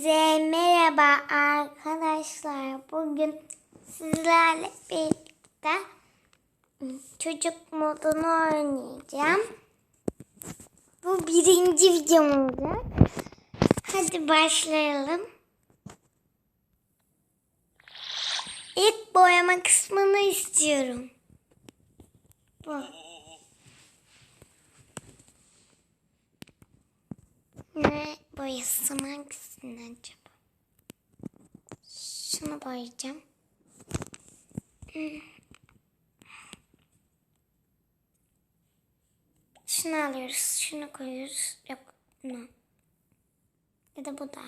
Hepinize merhaba arkadaşlar. Bugün sizlerle birlikte çocuk modunu oynayacağım. Bu birinci videom olacak. Hadi başlayalım. İlk boyama kısmını istiyorum. Bu. Ne boyasam hangisinden acaba? Şunu boyayacağım. Şunu alıyoruz, şunu koyuyoruz. Yok, bunu. Ya da bu da.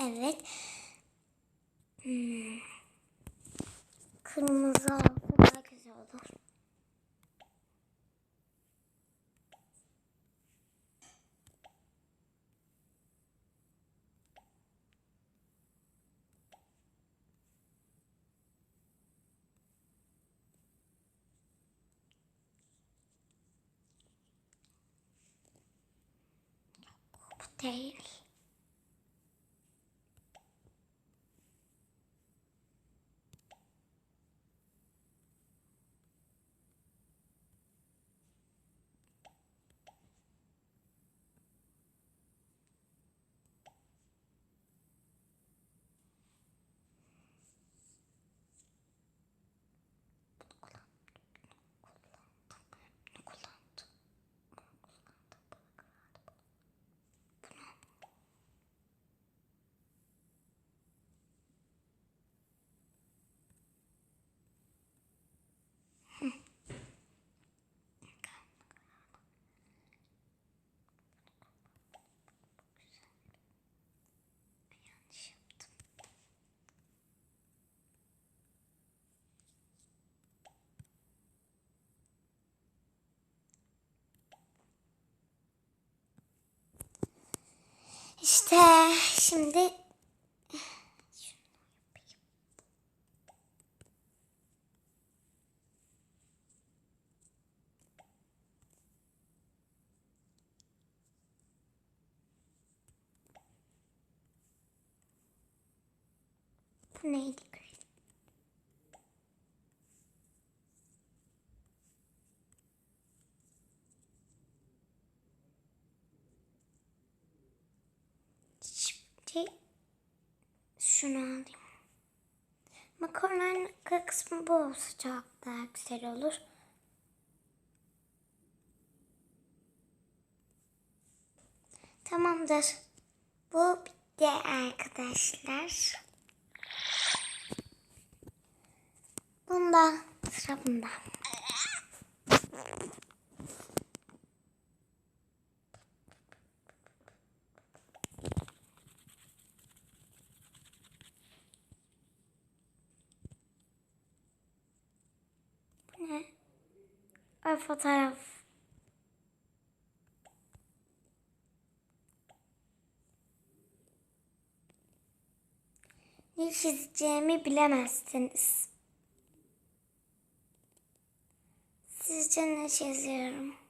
Evet. Hmm. Kırmızı olsa daha güzel olur. Değil. İşte şimdi Bu neydi? Şimdi şunu alayım. Makarnanın kısmı bu olsa daha güzel olur. Tamamdır. Bu bitti arkadaşlar. Bunda sıra bunda. Bu ne? Ay fotoğraf. Ne çizeceğimi bilemezsiniz. Sizce ne çiziyorum?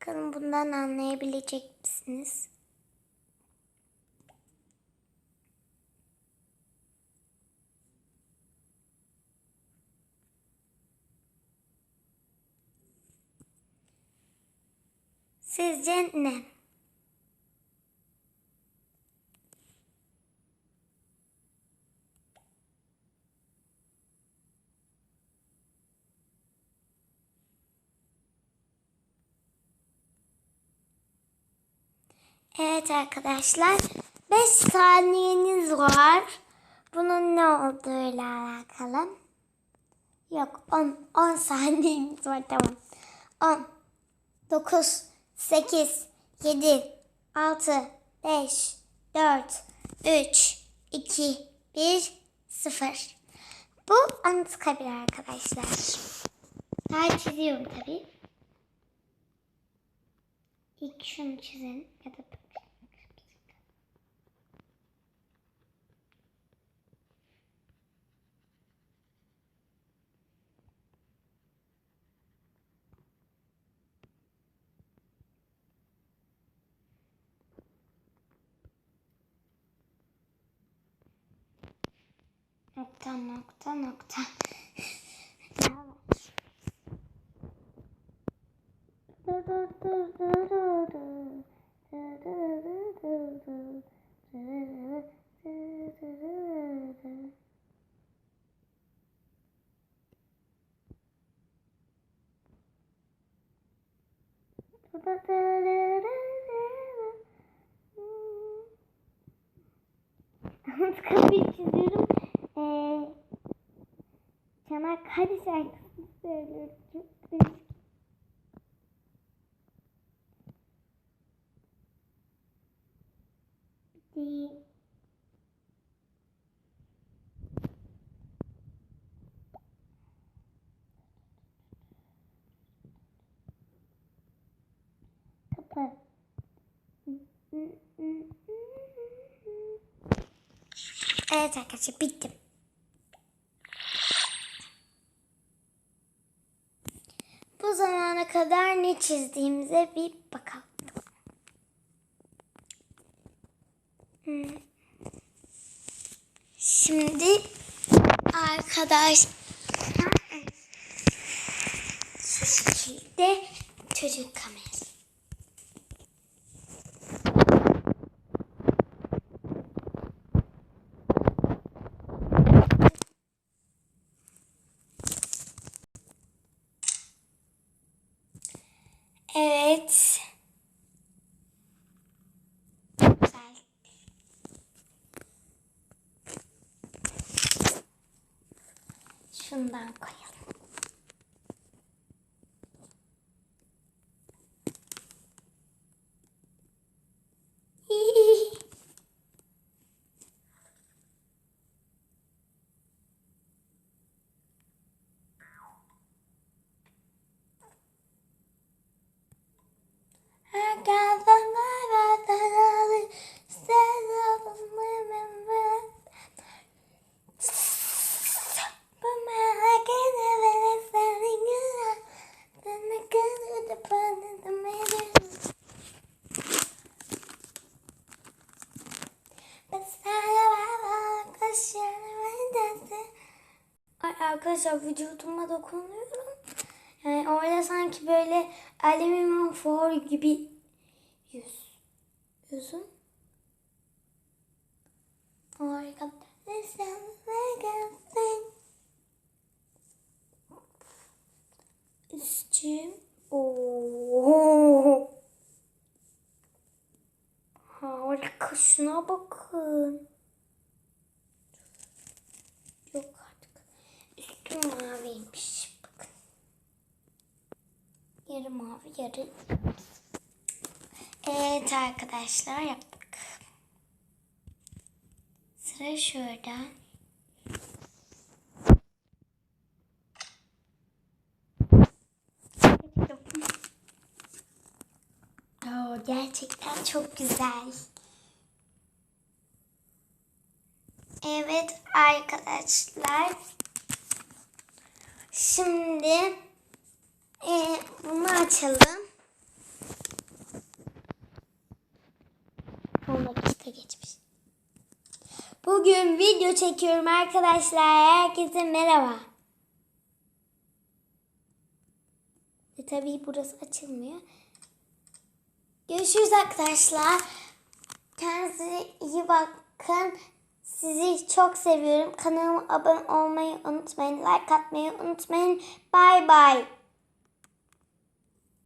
Bakalım bundan anlayabilecek misiniz? Sizce ne? Evet arkadaşlar 5 saniyeniz var. Bunun ne olduğuyla alakalı. Yok 10 10 saniyeniz var tamam. 10 9 8 7 6 5 4 3 2 1 0 Bu Anıtkabir arkadaşlar. Daha çiziyorum tabii. İlk şunu çizin ya da Nokta nokta nokta. Kapıyı çiziyorum. Ee, Çanakkale şarkısını söylüyorum. Çok değişik. Değil. Kapı. Evet arkadaşlar bittim. Bu zamana kadar ne çizdiğimize bir bakalım. Hmm. Şimdi arkadaş şu şekilde çocuk kamerası. I got. Together. Arkadaşlar vücuduma dokunuyorum. Yani orada sanki böyle alüminyum for gibi yüz. Yüzüm. Harika. Üstüm. Oo. Harika. Şuna bakın. Yok artık. Üstüm maviymiş. Bakın. Yarı mavi, yarı Evet arkadaşlar yaptık. Sıra şurada. Oo, gerçekten çok güzel. Evet arkadaşlar. Şimdi e, bunu açalım. On dakika geçmiş. Bugün video çekiyorum arkadaşlar. Herkese merhaba. E, tabii burası açılmıyor. Görüşürüz arkadaşlar. Kendinize iyi bakın. Sizi çok seviyorum. Kanalıma abone olmayı unutmayın. Like atmayı unutmayın. Bay bay.